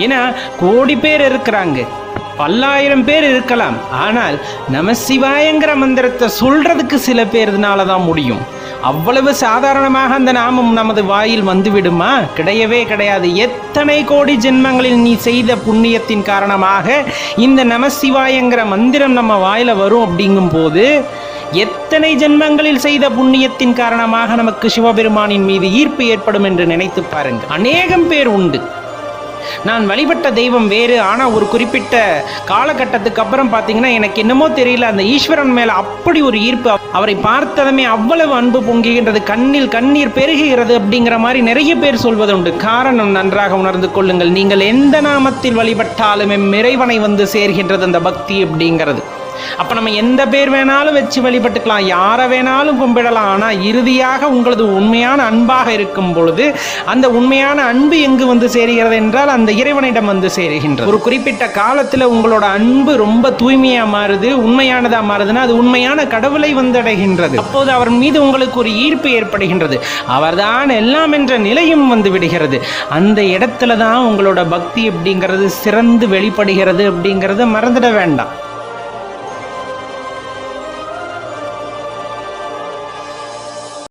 ஏன்னா கோடி பேர் இருக்கிறாங்க. பல்லாயிரம் பேர் இருக்கலாம். ஆனால் நமசிவாயங்கிற மந்திரத்தை சொல்றதுக்கு சில பேர்னால தான் முடியும். அவ்வளவு சாதாரணமாக அந்த நாமம் நமது வாயில் வந்துவிடுமா? கிடையவே கிடையாது. எத்தனை கோடி ஜென்மங்களில் நீ செய்த புண்ணியத்தின் காரணமாக இந்த நமசிவாயங்கிற மந்திரம் நம்ம வாயில வரும் அப்படிங்கும் போது எத்தனை ஜென்மங்களில் செய்த புண்ணியத்தின் காரணமாக நமக்கு சிவபெருமானின் மீது ஈர்ப்பு ஏற்படும் என்று நினைத்து பாருங்க அநேகம் பேர் உண்டு. நான் வழிபட்ட தெய்வம் வேறு. ஆனால் ஒரு குறிப்பிட்ட காலகட்டத்துக்கு அப்புறம் பார்த்தீங்கன்னா எனக்கு என்னமோ தெரியல அந்த ஈஸ்வரன் மேலே அப்படி ஒரு ஈர்ப்பு. அவரை பார்த்ததுமே அவ்வளவு அன்பு பொங்குகின்றது கண்ணில் கண்ணீர் பெருகுகிறது அப்படிங்கிற மாதிரி நிறைய பேர் சொல்வதுண்டு. காரணம் நன்றாக உணர்ந்து கொள்ளுங்கள். நீங்கள் எந்த நாமத்தில் வழிபட்டாலுமே இறைவனை வந்து சேர்கின்றது அந்த பக்தி அப்படிங்கிறது. அப்போ நம்ம எந்த பேர் வேணாலும் வச்சு வழிபட்டுக்கலாம். யாரை வேணாலும் கும்பிடலாம். ஆனால் இறுதியாக உங்களது உண்மையான அன்பாக இருக்கும் பொழுது அந்த உண்மையான அன்பு எங்கு வந்து சேருகிறது என்றால் அந்த இறைவனிடம் வந்து சேருகின்றது. ஒரு குறிப்பிட்ட காலத்தில் உங்களோட அன்பு ரொம்ப தூய்மையாக மாறுது உண்மையானதாக மாறுதுன்னா அது உண்மையான கடவுளை வந்தடைகின்றது. அப்போது அவர் மீது உங்களுக்கு ஒரு ஈர்ப்பு ஏற்படுகின்றது. அவர்தான் எல்லாம் என்ற நிலையும் வந்து விடுகிறது. அந்த இடத்துல தான் உங்களோட பக்தி அப்படிங்கிறது சிறந்து வெளிப்படுகிறது அப்படிங்கிறத மறந்துட வேண்டாம்.